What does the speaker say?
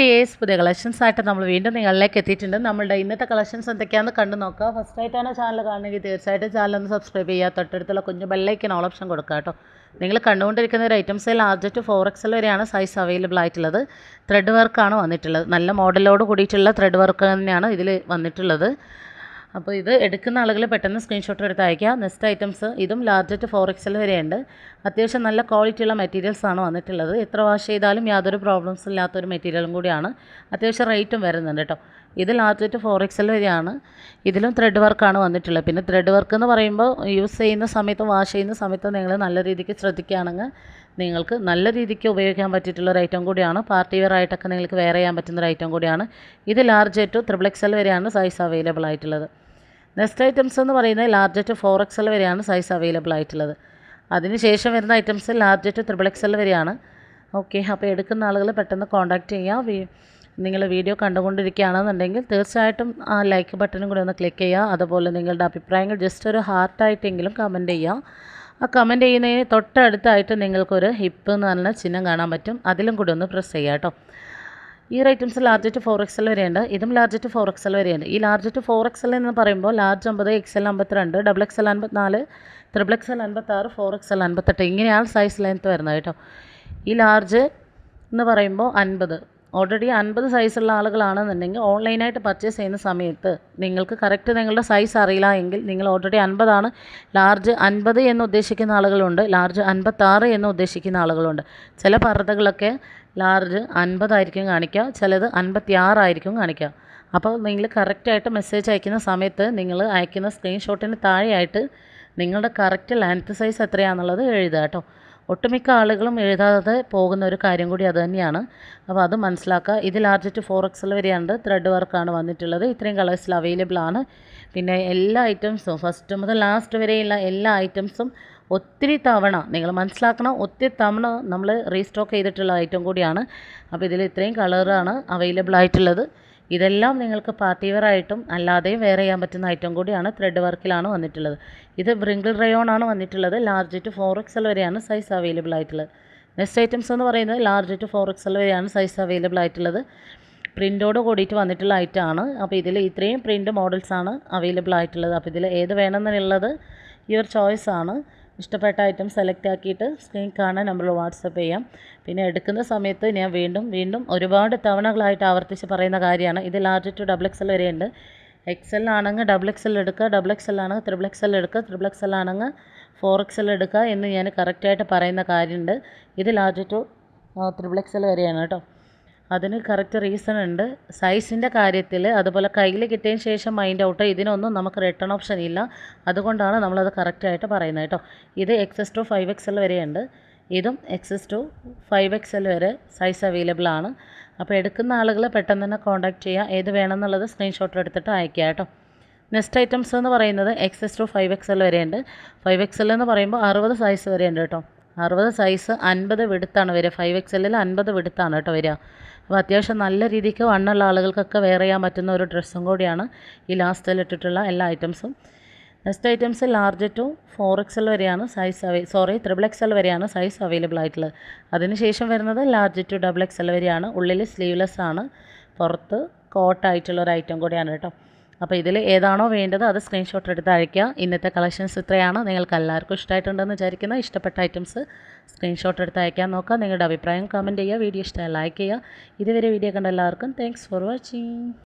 Days പുതിയ collections ആയിട്ട് നമ്മൾ വീണ്ടും നിങ്ങളിലേക്ക് എത്തിയിട്ടുണ്ട്. നമ്മളുടെ ഇന്നത്തെ കളക്ഷൻസ് എന്തൊക്കെയാണെന്ന് കണ്ടു നോക്കുക. ഫസ്റ്റ് ആയിട്ടാണ് ചാനൽ കാണണമെങ്കിൽ തീർച്ചയായിട്ടും ചാനൽ ഒന്ന് സബ്സ്ക്രൈബ് ചെയ്യുക. തൊട്ടടുത്തുള്ള കുഞ്ഞു ബെല്ലൈക്കൻ ഓൾ ഓപ്ഷൻ കൊടുക്കുക കേട്ടോ. നിങ്ങൾ കണ്ടുകൊണ്ടിരിക്കുന്ന ഒരു items large to four XL വരെയാണ് സൈസ് അവൈലബിൾ ആയിട്ടുള്ളത്. ത്രെഡ് വർക്കാണ് വന്നിട്ടുള്ളത്. നല്ല മോഡലോട് കൂടിയിട്ടുള്ള ത്രെഡ് വർക്ക് തന്നെയാണ് ഇതിൽ വന്നിട്ടുള്ളത്. അപ്പോൾ ഇത് എടുക്കുന്ന ആളുകൾ പെട്ടെന്ന് സ്ക്രീൻഷോട്ട് എടുത്ത് അയക്കുക നെക്സ്റ്റ് ഐറ്റംസ് ഇതും ലാർജ് ടു ഫോർ എക്സൽ വരെയുണ്ട്. അത്യാവശ്യം നല്ല ക്വാളിറ്റിയുള്ള മെറ്റീരിയൽസ് ആണ് വന്നിട്ടുള്ളത്. എത്ര വാഷ് ചെയ്താലും യാതൊരു പ്രോബ്ലംസ് ഇല്ലാത്തൊരു മെറ്റീരിയലും കൂടിയാണ്. അത്യാവശ്യം റേറ്റും വരുന്നുണ്ട് കേട്ടോ. ഇത് ലാർജ് ടു ഫോർ എക്സൽ വരെയാണ്. ഇതിലും ത്രെഡ് വർക്കാണ് വന്നിട്ടുള്ളത്. പിന്നെ ത്രെഡ് വർക്ക് എന്ന് പറയുമ്പോൾ യൂസ് ചെയ്യുന്ന സമയത്ത് വാഷ് ചെയ്യുന്ന സമയത്ത് നിങ്ങൾ നല്ല രീതിക്ക് ശ്രദ്ധിക്കുകയാണെങ്കിൽ നിങ്ങൾക്ക് നല്ല രീതിക്ക് ഉപയോഗിക്കാൻ പറ്റിയിട്ടുള്ള ഒരു ഐറ്റം കൂടിയാണ്. പാർട്ടി വെയർ ആയിട്ടൊക്കെ നിങ്ങൾക്ക് വെയർ ചെയ്യാൻ പറ്റുന്ന ഒരു ഐറ്റം കൂടിയാണ്. ഇത് ലാർജ് ടു ത്രിബിൾ എക്സൽ വരെയാണ് സൈസ് അവൈലബിൾ ആയിട്ടുള്ളത്. നെക്സ്റ്റ് ഐറ്റംസ് എന്ന് പറയുന്നത് ലാർജ് ടു ഫോർ എക്സൽ വരെയാണ് സൈസ് അവൈലബിൾ ആയിട്ടുള്ളത്. അതിനുശേഷം വരുന്ന items large to triple XL വരെയാണ്. ഓക്കെ അപ്പോൾ എടുക്കുന്ന ആളുകൾ പെട്ടെന്ന് കോൺടാക്റ്റ് ചെയ്യുക നിങ്ങൾ വീഡിയോ കണ്ടുകൊണ്ടിരിക്കുകയാണെന്നുണ്ടെങ്കിൽ തീർച്ചയായിട്ടും ആ ലൈക്ക് ബട്ടനും കൂടി ഒന്ന് ക്ലിക്ക് ചെയ്യുക. അതുപോലെ നിങ്ങളുടെ അഭിപ്രായങ്ങൾ ജസ്റ്റ് ഒരു ഹാർട്ടായിട്ടെങ്കിലും കമന്റ് ചെയ്യുക. ആ കമന്റ് ചെയ്യുന്നതിന് തൊട്ടടുത്തായിട്ട് നിങ്ങൾക്കൊരു ഹിപ്പ് എന്ന് പറഞ്ഞ ചിഹ്നം കാണാൻ പറ്റും. അതിലും കൂടി ഒന്ന് പ്രസ് ചെയ്യുക കേട്ടോ. ഈ items large to four XL വരെയുണ്ട്. ഇതും ലാർജ് ടു ഫോർ എക്സൽ വരെയുണ്ട്. ഈ ലാർജ് ടു ഫോർ എക്സൽ എന്ന് പറയുമ്പോൾ ലാർജ് അമ്പത് എക്സൽ അമ്പത്തിരണ്ട് ഡബിൾ എക്സൽ അൻപത്തിനാല് ത്രിബിൾ എക്സൽ അൻപത്താറ് ഫോർ എക്സൽ അൻപത്തെട്ട് ഇങ്ങനെയാണ് സൈസ് ലെങ്ത്ത് വരുന്നത് കേട്ടോ. ഈ ലാർജ് എന്ന് പറയുമ്പോൾ അൻപത്. ഓൾറെഡി അൻപത് സൈസുള്ള ആളുകളാണെന്നുണ്ടെങ്കിൽ ഓൺലൈനായിട്ട് പർച്ചേസ് ചെയ്യുന്ന സമയത്ത് നിങ്ങൾക്ക് കറക്റ്റ് നിങ്ങളുടെ സൈസ് അറിയില്ല എങ്കിൽ നിങ്ങൾ ഓൾറെഡി അൻപതാണ്. ലാർജ് അൻപത് എന്ന് ഉദ്ദേശിക്കുന്ന ആളുകളുണ്ട്. ലാർജ് അൻപത്താറ് എന്ന് ഉദ്ദേശിക്കുന്ന ആളുകളുണ്ട്. ചില പർദ്ദകളൊക്കെ ലാർജ് അൻപതായിരിക്കും കാണിക്കുക. ചിലത് അൻപത്തി ആറായിരിക്കും കാണിക്കുക. അപ്പോൾ നിങ്ങൾ കറക്റ്റായിട്ട് മെസ്സേജ് അയക്കുന്ന സമയത്ത് നിങ്ങൾ അയക്കുന്ന സ്ക്രീൻഷോട്ടിന് താഴെയായിട്ട് നിങ്ങളുടെ കറക്റ്റ് ലെങ്ത്ത് സൈസ് എത്രയാണെന്നുള്ളത് എഴുതുക കേട്ടോ. ഒട്ടുമിക്ക ആളുകളും എഴുതാതെ പോകുന്ന ഒരു കാര്യം കൂടി അത് തന്നെയാണ്. അപ്പോൾ അത് മനസ്സിലാക്കുക. ഇത് ലാർജ് ടു ഫോർ എക്സൽ വരെയാണ് ത്രെഡ് വർക്കാണ് വന്നിട്ടുള്ളത്. ഇത്രയും കളേഴ്സിൽ അവൈലബിൾ ആണ്. പിന്നെ എല്ലാ ഐറ്റംസും ഫസ്റ്റ് മുതൽ ലാസ്റ്റ് വരെയുള്ള എല്ലാ ഐറ്റംസും ഒത്തിരി തവണ നിങ്ങൾ മനസ്സിലാക്കണം. ഒത്തിരി തവണ നമ്മൾ റീസ്റ്റോക്ക് ചെയ്തിട്ടുള്ള ഐറ്റം കൂടിയാണ്. അപ്പോൾ ഇതിൽ ഇത്രയും കളറാണ് അവൈലബിൾ ആയിട്ടുള്ളത്. ഇതെല്ലാം നിങ്ങൾക്ക് പാർട്ടി ആയിട്ടും അല്ലാതെയും വെയർ ചെയ്യാൻ പറ്റുന്ന ഐറ്റം കൂടിയാണ് ത്രെഡ് വർക്കിലാണ് വന്നിട്ടുള്ളത്. ഇത് ബ്രിങ്കിൾ റയോൺ ആണ് വന്നിട്ടുള്ളത്. ലാർജ് ടു ഫോർ എക്സൽ വരെയാണ് സൈസ് അവൈലബിൾ ആയിട്ടുള്ളത്. നെക്സ്റ്റ് ഐറ്റംസ് എന്ന് പറയുന്നത് ലാർജ് ടു ഫോർ എക്സൽ വരെയാണ് സൈസ് അവൈലബിൾ ആയിട്ടുള്ളത്. പ്രിന്റോട് കൂടിയിട്ട് വന്നിട്ടുള്ള ഐറ്റം ആണ്. അപ്പോൾ ഇതിൽ ഇത്രയും പ്രിന്റ് മോഡൽസാണ് അവൈലബിൾ ആയിട്ടുള്ളത്. അപ്പോൾ ഇതിൽ ഏത് വേണമെന്നുള്ളത് യുവർ ചോയ്സ് ആണ്. ഇഷ്ടപ്പെട്ട ഐറ്റം സെലക്ട് ആക്കിയിട്ട് സ്ക്രീൻ കാണാൻ നമ്മൾ വാട്സപ്പ് ചെയ്യാം. പിന്നെ എടുക്കുന്ന സമയത്ത് ഞാൻ വീണ്ടും വീണ്ടും ഒരുപാട് തവണകളായിട്ട് ആവർത്തിച്ച് പറയുന്ന കാര്യമാണ്. ഇത് ലാർജ് ടു ഡബിൾ എക്സൽ വരെയുണ്ട് എക്സൽ ആണെങ്കിൽ ഡബിൾ എക്സൽ എടുക്കുക ഡബിൾ എക്സൽ ആണെങ്കിൽ ത്രിബിൾ എക്സൽ എടുക്കുക ത്രിബിൾ എക്സൽ ആണെങ്കിൽ ഫോർ എക്സൽ എടുക്കുക എന്ന് ഞാൻ കറക്റ്റായിട്ട് പറയുന്ന കാര്യമുണ്ട്. ഇത് ലാർജ് ടു ത്രിബിൾ എക്സൽ വരെയാണ് കേട്ടോ. അതിന് കറക്റ്റ് റീസൺ ഉണ്ട്. സൈസിന്റെ കാര്യത്തിൽ അതുപോലെ കയ്യിൽ കിട്ടിയതിന് ശേഷം മൈൻഡ് ഔട്ട് ഇതിനൊന്നും നമുക്ക് റിട്ടേൺ ഓപ്ഷൻ ഇല്ല. അതുകൊണ്ടാണ് നമ്മളത് കറക്റ്റായിട്ട് പറയുന്നത് കേട്ടോ. ഇത് XS to five X L വരെയുണ്ട്. ഇതും XS to five X L വരെ സൈസ് അവൈലബിൾ ആണ്. അപ്പോൾ എടുക്കുന്ന ആളുകൾ പെട്ടെന്ന് തന്നെ കോൺടാക്റ്റ് ചെയ്യുക ഏത് വേണമെന്നുള്ളത് സ്ക്രീൻഷോട്ട് എടുത്തിട്ട് അയക്കുക കേട്ടോ. നെക്സ്റ്റ് ഐറ്റംസ് എന്ന് പറയുന്നത് XS to five X L വരെയുണ്ട്. ഫൈവ് എക്സ് എൽ എന്ന് പറയുമ്പോൾ അറുപത് സൈസ് വരെയുണ്ട് കേട്ടോ. അറുപത് സൈസ് അൻപത് വിടുത്താണ് വരിക. ഫൈവ് എക്സ് എല്ലിൽ അൻപത് വിടുത്താണ് കേട്ടോ വരിക. അപ്പോൾ അത്യാവശ്യം നല്ല രീതിക്ക് വണ്ണുള്ള ആളുകൾക്കൊക്കെ വെയർ ചെയ്യാൻ പറ്റുന്ന ഒരു ഡ്രസ്സും കൂടിയാണ് ഈ ലാസ്റ്റിൽ ഇട്ടിട്ടുള്ള എല്ലാ ഐറ്റംസും next items large to four XL വരെയാണ് size avail sorry triple XL വരെയാണ് സൈസ് അവൈലബിൾ ആയിട്ടുള്ളത്. അതിനുശേഷം വരുന്നത് ലാർജ് ടു ഡബിൾ എക്സൽ വരെയാണ്. ഉള്ളിൽ സ്ലീവ്ലെസ് ആണ്. പുറത്ത് കോട്ടായിട്ടുള്ള ഒരു ഐറ്റം കൂടിയാണ് കേട്ടോ. അപ്പോൾ ഇതിൽ ഏതാണോ വേണ്ടത് അത് സ്ക്രീൻഷോട്ട് എടുത്ത് അയയ്ക്കുക ഇന്നത്തെ കളക്ഷൻസ് ഇത്രയാണ്. നിങ്ങൾക്ക് എല്ലാവർക്കും ഇഷ്ടമായിട്ടുണ്ടെന്ന് വിചാരിക്കുന്ന. ഇഷ്ടപ്പെട്ട ഐറ്റംസ് സ്ക്രീൻഷോട്ട് എടുത്ത് അയക്കാൻ നോക്കുക. നിങ്ങളുടെ അഭിപ്രായം കമന്റ് ചെയ്യുക. വീഡിയോ ഇഷ്ടമായി ലൈക്ക് ചെയ്യുക. ഇതുവരെ വീഡിയോ കണ്ട എല്ലാവർക്കും താങ്ക്സ് ഫോർ വാച്ചിങ്